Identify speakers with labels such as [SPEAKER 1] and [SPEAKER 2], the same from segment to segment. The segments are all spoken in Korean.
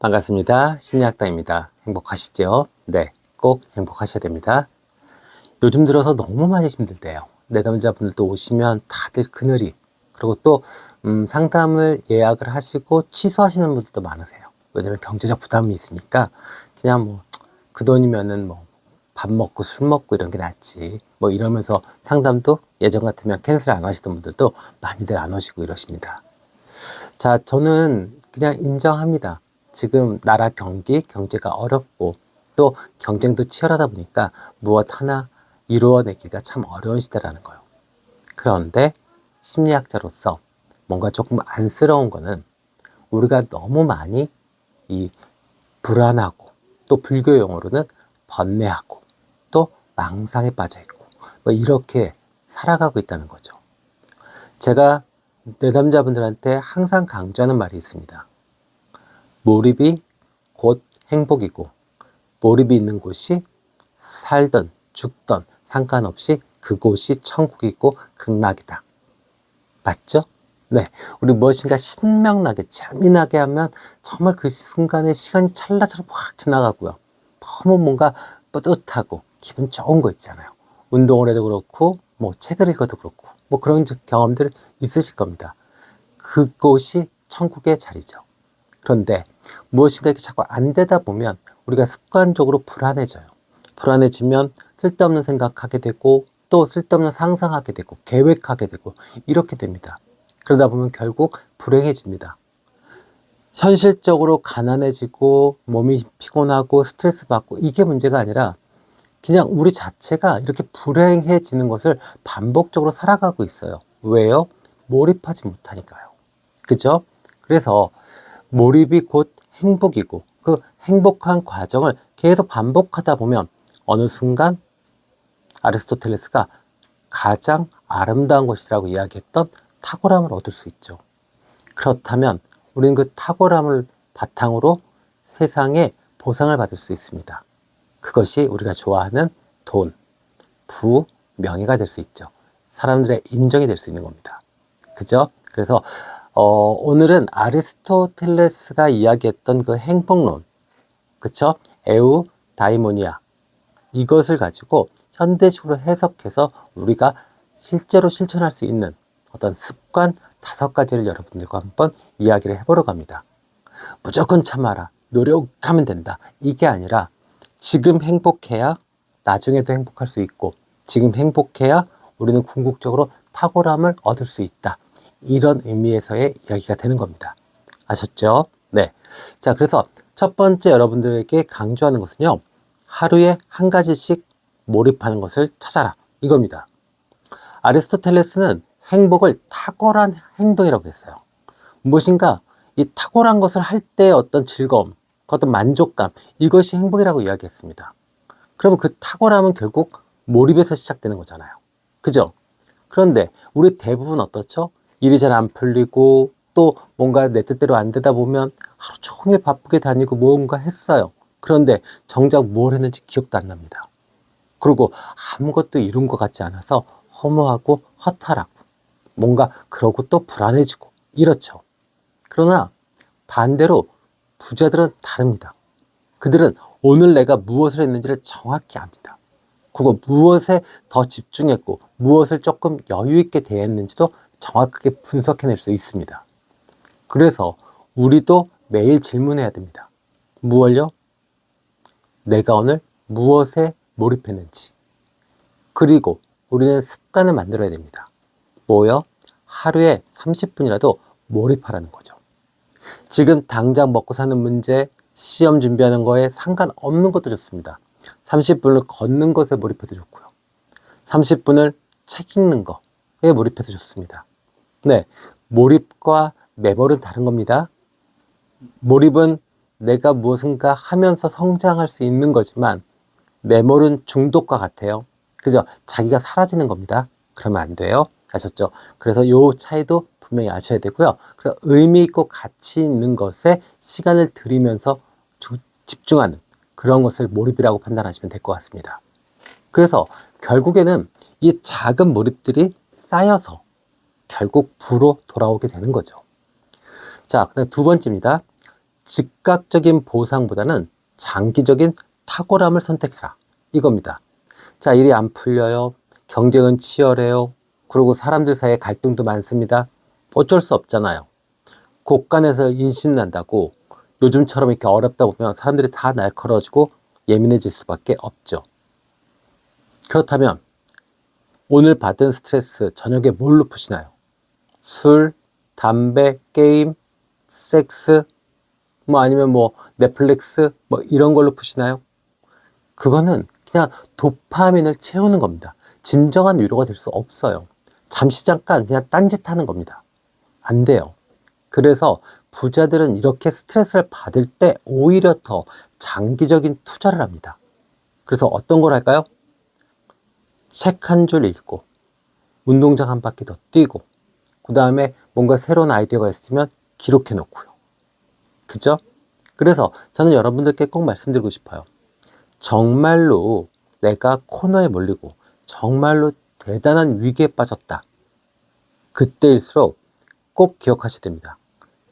[SPEAKER 1] 반갑습니다. 심리학당입니다. 행복하시죠? 네, 꼭 행복하셔야 됩니다. 요즘 들어서 너무 많이 힘들대요. 내담자분들도 오시면 다들 그늘이 그리고 또 음, 상담을 예약을 하시고 취소하시는 분들도 많으세요. 왜냐면 경제적 부담이 있으니까 그냥 뭐 그 돈이면은 뭐 밥 먹고 술 먹고 이런 게 낫지 뭐 이러면서 상담도 예전 같으면 캔슬 안 하시던 분들도 많이들 안 오시고 이러십니다. 자, 저는 그냥 인정합니다. 지금 나라 경기, 경제가 어렵고 또 경쟁도 치열하다 보니까 무엇 하나 이루어내기가 참 어려운 시대라는 거예요. 그런데 심리학자로서 뭔가 조금 안쓰러운 거는 우리가 너무 많이 이 불안하고 또 불교 용어로는 번뇌하고 또 망상에 빠져 있고 뭐 이렇게 살아가고 있다는 거죠. 제가 내담자분들한테 항상 강조하는 말이 있습니다. 몰입이 곧 행복이고 몰입이 있는 곳이 살던 죽던 상관없이 그곳이 천국이고 극락이다. 맞죠? 네. 우리 무엇인가 신명나게 재미나게 하면 정말 그 순간에 시간이 찰나처럼 확 지나가고요. 너무 뭔가 뿌듯하고 기분 좋은 거 있잖아요. 운동을 해도 그렇고 뭐 책을 읽어도 그렇고 뭐 그런 경험들 있으실 겁니다. 그곳이 천국의 자리죠. 그런데 무엇인가 이렇게 자꾸 안 되다 보면 우리가 습관적으로 불안해져요. 불안해지면 쓸데없는 생각하게 되고 또 쓸데없는 상상하게 되고 계획하게 되고 이렇게 됩니다. 그러다 보면 결국 불행해집니다. 현실적으로 가난해지고 몸이 피곤하고 스트레스 받고 이게 문제가 아니라 그냥 우리 자체가 이렇게 불행해지는 것을 반복적으로 살아가고 있어요. 왜요? 몰입하지 못하니까요. 그죠? 그래서 몰입이 곧 행복이고 그 행복한 과정을 계속 반복하다 보면 어느 순간 아리스토텔레스가 가장 아름다운 것이라고 이야기했던 탁월함을 얻을 수 있죠. 그렇다면 우리는 그 탁월함을 바탕으로 세상에 보상을 받을 수 있습니다. 그것이 우리가 좋아하는 돈, 부, 명예가 될 수 있죠. 사람들의 인정이 될 수 있는 겁니다. 그죠? 그래서 어, 오늘은 아리스토텔레스가 이야기했던 그 행복론, 그쵸? 에우 다이모니아 이것을 가지고 현대식으로 해석해서 우리가 실제로 실천할 수 있는 어떤 습관 다섯 가지를 여러분들과 한번 이야기를 해보려고 합니다. 무조건 참아라. 노력하면 된다. 이게 아니라 지금 행복해야 나중에도 행복할 수 있고 지금 행복해야 우리는 궁극적으로 탁월함을 얻을 수 있다. 이런 의미에서의 이야기가 되는 겁니다. 아셨죠? 네. 자, 그래서 첫 번째 여러분들에게 강조하는 것은요. 하루에 한 가지씩 몰입하는 것을 찾아라. 이겁니다. 아리스토텔레스는 행복을 탁월한 행동이라고 했어요. 무엇인가 이 탁월한 것을 할 때 어떤 즐거움, 그 어떤 만족감, 이것이 행복이라고 이야기했습니다. 그러면 그 탁월함은 결국 몰입에서 시작되는 거잖아요. 그죠? 그런데 우리 대부분 어떻죠? 일이 잘 안 풀리고 또 뭔가 내 뜻대로 안 되다 보면 하루 종일 바쁘게 다니고 뭔가 했어요. 그런데 정작 뭘 했는지 기억도 안 납니다. 그리고 아무것도 이룬 것 같지 않아서 허무하고 허탈하고 뭔가 그러고 또 불안해지고 이렇죠. 그러나 반대로 부자들은 다릅니다. 그들은 오늘 내가 무엇을 했는지를 정확히 압니다. 그리고 무엇에 더 집중했고 무엇을 조금 여유 있게 대했는지도 정확하게 분석해낼 수 있습니다. 그래서 우리도 매일 질문해야 됩니다. 무엇요? 내가 오늘 무엇에 몰입했는지. 그리고 우리는 습관을 만들어야 됩니다. 뭐요? 하루에 30분이라도 몰입하라는 거죠. 지금 당장 먹고 사는 문제, 시험 준비하는 거에 상관없는 것도 좋습니다. 30분을 걷는 것에 몰입해도 좋고요. 30분을 책 읽는 거에 몰입해도 좋습니다. 네. 몰입과 매몰은 다른 겁니다. 몰입은 내가 무엇인가 하면서 성장할 수 있는 거지만 매몰은 중독과 같아요. 그죠? 자기가 사라지는 겁니다. 그러면 안 돼요. 아셨죠? 그래서 요 차이도 분명히 아셔야 되고요. 그래서 의미 있고 가치 있는 것에 시간을 들이면서 주, 집중하는 그런 것을 몰입이라고 판단하시면 될 것 같습니다. 그래서 결국에는 이 작은 몰입들이 쌓여서 결국 부로 돌아오게 되는 거죠. 자, 두 번째입니다. 즉각적인 보상보다는 장기적인 탁월함을 선택해라. 이겁니다. 자, 일이 안 풀려요. 경쟁은 치열해요. 그리고 사람들 사이에 갈등도 많습니다. 어쩔 수 없잖아요. 곳간에서 인신 난다고 요즘처럼 이렇게 어렵다 보면 사람들이 다 날카로워지고 예민해질 수밖에 없죠. 그렇다면 오늘 받은 스트레스 저녁에 뭘로 푸시나요? 술, 담배, 게임, 섹스, 뭐 아니면 뭐 넷플릭스 뭐 이런 걸로 푸시나요? 그거는 그냥 도파민을 채우는 겁니다. 진정한 위로가 될 수 없어요. 잠시 잠깐 그냥 딴짓 하는 겁니다. 안 돼요. 그래서 부자들은 이렇게 스트레스를 받을 때 오히려 더 장기적인 투자를 합니다. 그래서 어떤 걸 할까요? 책 한 줄 읽고, 운동장 한 바퀴 더 뛰고, 그 다음에 뭔가 새로운 아이디어가 있으면 기록해 놓고요. 그죠? 그래서 저는 여러분들께 꼭 말씀드리고 싶어요. 정말로 내가 코너에 몰리고 정말로 대단한 위기에 빠졌다. 그때일수록 꼭 기억하셔야 됩니다.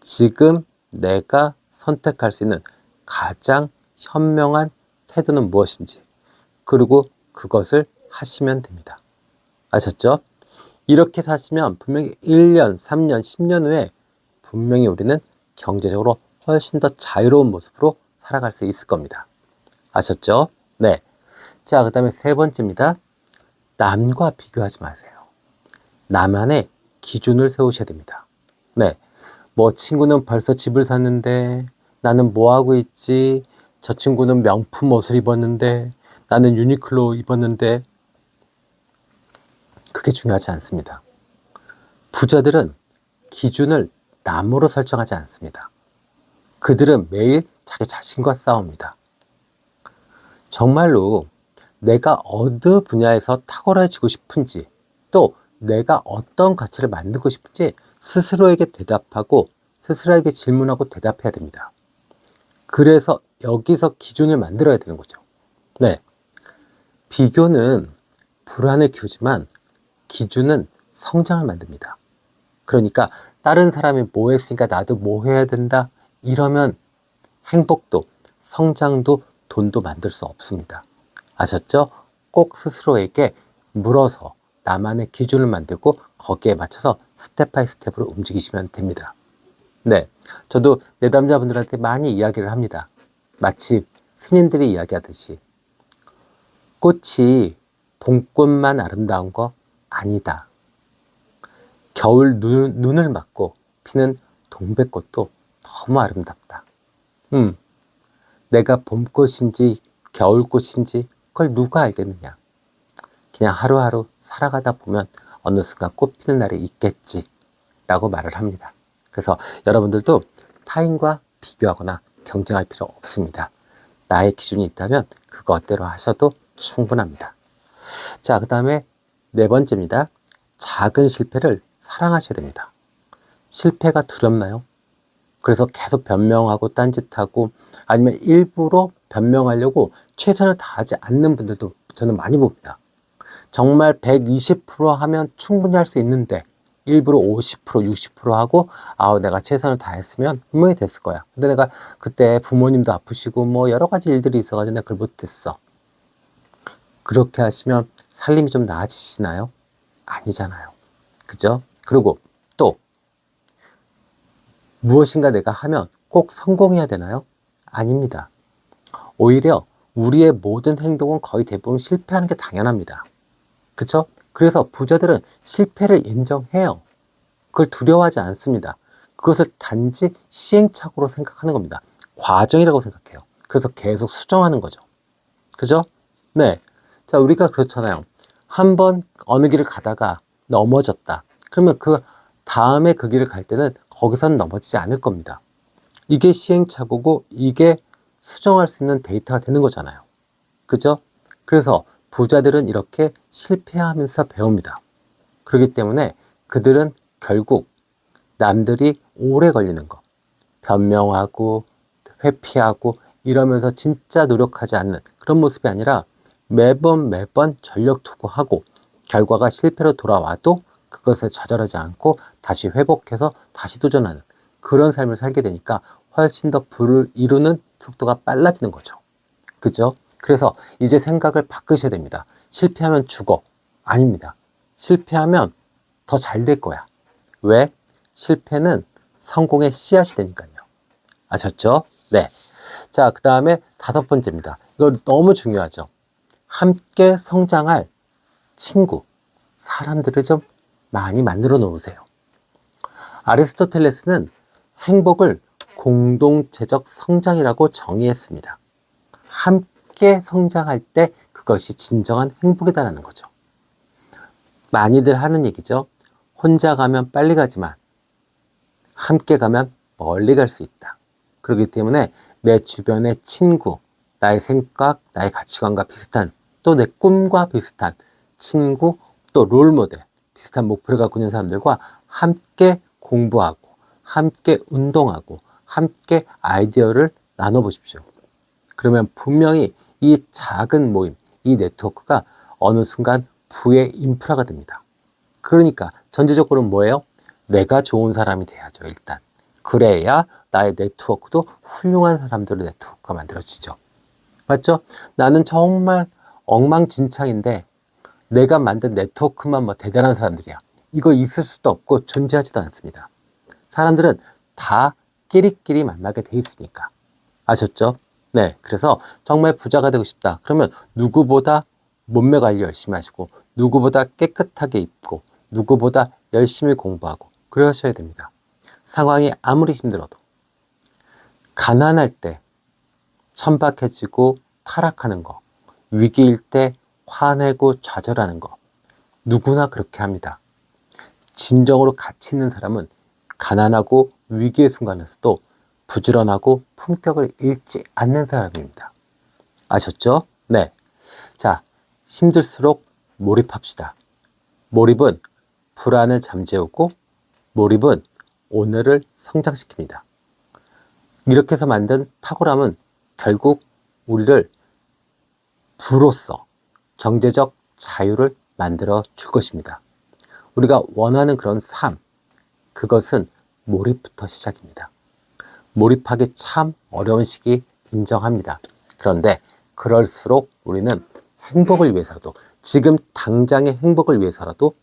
[SPEAKER 1] 지금 내가 선택할 수 있는 가장 현명한 태도는 무엇인지, 그리고 그것을 하시면 됩니다. 아셨죠? 이렇게 사시면 분명히 1년, 3년, 10년 후에 분명히 우리는 경제적으로 훨씬 더 자유로운 모습으로 살아갈 수 있을 겁니다. 아셨죠? 네. 자, 그 다음에 세 번째입니다. 남과 비교하지 마세요. 나만의 기준을 세우셔야 됩니다. 네. 뭐, 친구는 벌써 집을 샀는데, 나는 뭐 하고 있지? 저 친구는 명품 옷을 입었는데, 나는 유니클로 입었는데, 그게 중요하지 않습니다. 부자들은 기준을 남으로 설정하지 않습니다. 그들은 매일 자기 자신과 싸웁니다. 정말로 내가 어느 분야에서 탁월해지고 싶은지 또 내가 어떤 가치를 만들고 싶은지 스스로에게 대답하고 스스로에게 질문하고 대답해야 됩니다. 그래서 여기서 기준을 만들어야 되는 거죠. 네. 비교는 불안을 키우지만 기준은 성장을 만듭니다. 그러니까 다른 사람이 뭐 했으니까 나도 뭐 해야 된다 이러면 행복도 성장도 돈도 만들 수 없습니다. 아셨죠? 꼭 스스로에게 물어서 나만의 기준을 만들고 거기에 맞춰서 스텝 바이 스텝으로 움직이시면 됩니다. 네. 저도 내담자분들한테 많이 이야기를 합니다. 마치 스님들이 이야기하듯이 꽃이 봄꽃만 아름다운 거 아니다. 겨울 눈, 눈을 맞고 피는 동백꽃도 너무 아름답다. 음, 내가 봄꽃인지 겨울꽃인지 그걸 누가 알겠느냐. 그냥 하루하루 살아가다 보면 어느 순간 꽃 피는 날이 있겠지. 라고 말을 합니다. 그래서 여러분들도 타인과 비교하거나 경쟁할 필요 없습니다. 나의 기준이 있다면 그것대로 하셔도 충분합니다. 자, 그 다음에 네 번째입니다. 작은 실패를 사랑하셔야 됩니다. 실패가 두렵나요? 그래서 계속 변명하고 딴짓하고 아니면 일부러 변명하려고 최선을 다하지 않는 분들도 저는 많이 봅니다. 정말 120% 하면 충분히 할 수 있는데 일부러 50% 60% 하고 아우 내가 최선을 다했으면 분명히 됐을 거야. 근데 내가 그때 부모님도 아프시고 뭐 여러 가지 일들이 있어가지고 내가 그걸 못했어. 그렇게 하시면 살림이 좀 나아지시나요? 아니잖아요. 그죠? 그리고 또 무엇인가 내가 하면 꼭 성공해야 되나요? 아닙니다. 오히려 우리의 모든 행동은 거의 대부분 실패하는 게 당연합니다. 그쵸? 그래서 부자들은 실패를 인정해요. 그걸 두려워하지 않습니다. 그것을 단지 시행착오로 생각하는 겁니다. 과정이라고 생각해요. 그래서 계속 수정하는 거죠. 그죠? 네. 자, 우리가 그렇잖아요. 한 번 어느 길을 가다가 넘어졌다. 그러면 그 다음에 그 길을 갈 때는 거기서는 넘어지지 않을 겁니다. 이게 시행착오고 이게 수정할 수 있는 데이터가 되는 거잖아요. 그죠? 그래서 부자들은 이렇게 실패하면서 배웁니다. 그렇기 때문에 그들은 결국 남들이 오래 걸리는 거, 변명하고 회피하고 이러면서 진짜 노력하지 않는 그런 모습이 아니라 매번 매번 전력 투구하고 결과가 실패로 돌아와도 그것을 좌절하지 않고 다시 회복해서 다시 도전하는 그런 삶을 살게 되니까 훨씬 더 부를 이루는 속도가 빨라지는 거죠. 그죠? 그래서 이제 생각을 바꾸셔야 됩니다. 실패하면 죽어. 아닙니다. 실패하면 더 잘 될 거야. 왜? 실패는 성공의 씨앗이 되니까요. 아셨죠? 네. 자, 그 다음에 다섯 번째입니다. 이거 너무 중요하죠. 함께 성장할 친구, 사람들을 좀 많이 만들어 놓으세요. 아리스토텔레스는 행복을 공동체적 성장이라고 정의했습니다. 함께 성장할 때 그것이 진정한 행복이다라는 거죠. 많이들 하는 얘기죠. 혼자 가면 빨리 가지만 함께 가면 멀리 갈 수 있다. 그렇기 때문에 내 주변의 친구, 나의 생각, 나의 가치관과 비슷한 또 내 꿈과 비슷한 친구, 또 롤모델, 비슷한 목표를 갖고 있는 사람들과 함께 공부하고, 함께 운동하고, 함께 아이디어를 나눠보십시오. 그러면 분명히 이 작은 모임, 이 네트워크가 어느 순간 부의 인프라가 됩니다. 그러니까 전제적으로는 뭐예요? 내가 좋은 사람이 돼야죠, 일단. 그래야 나의 네트워크도 훌륭한 사람들의 네트워크가 만들어지죠. 맞죠? 나는 정말 엉망진창인데 내가 만든 네트워크만 뭐 대단한 사람들이야. 이거 있을 수도 없고 존재하지도 않습니다. 사람들은 다 끼리끼리 만나게 돼 있으니까. 아셨죠? 네. 그래서 정말 부자가 되고 싶다. 그러면 누구보다 몸매 관리 열심히 하시고, 누구보다 깨끗하게 입고, 누구보다 열심히 공부하고, 그러셔야 됩니다. 상황이 아무리 힘들어도. 가난할 때 천박해지고 타락하는 거, 위기일 때 화내고 좌절하는 거, 누구나 그렇게 합니다. 진정으로 가치 있는 사람은 가난하고 위기의 순간에서도 부지런하고 품격을 잃지 않는 사람입니다. 아셨죠? 네. 자, 힘들수록 몰입합시다. 몰입은 불안을 잠재우고 몰입은 오늘을 성장시킵니다. 이렇게 해서 만든 탁월함은 결국 우리를 부로서 경제적 자유를 만들어 줄 것입니다. 우리가 원하는 그런 삶, 그것은 몰입부터 시작입니다. 몰입하기 참 어려운 시기 인정합니다. 그런데 그럴수록 우리는 행복을 위해서라도, 지금 당장의 행복을 위해서라도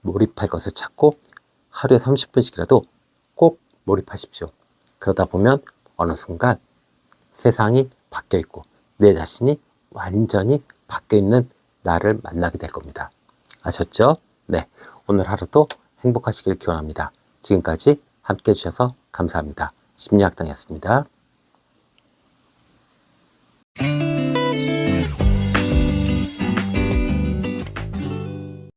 [SPEAKER 1] 몰입할 것을 찾고 하루에 30분씩이라도 꼭 몰입하십시오. 그러다 보면 어느 순간 세상이 바뀌어 있고 내 자신이 완전히 바뀌어 있는 나를 만나게 될 겁니다. 아셨죠? 네. 오늘 하루도 행복하시길 기원합니다. 지금까지 함께 해주셔서 감사합니다. 심리학당이었습니다.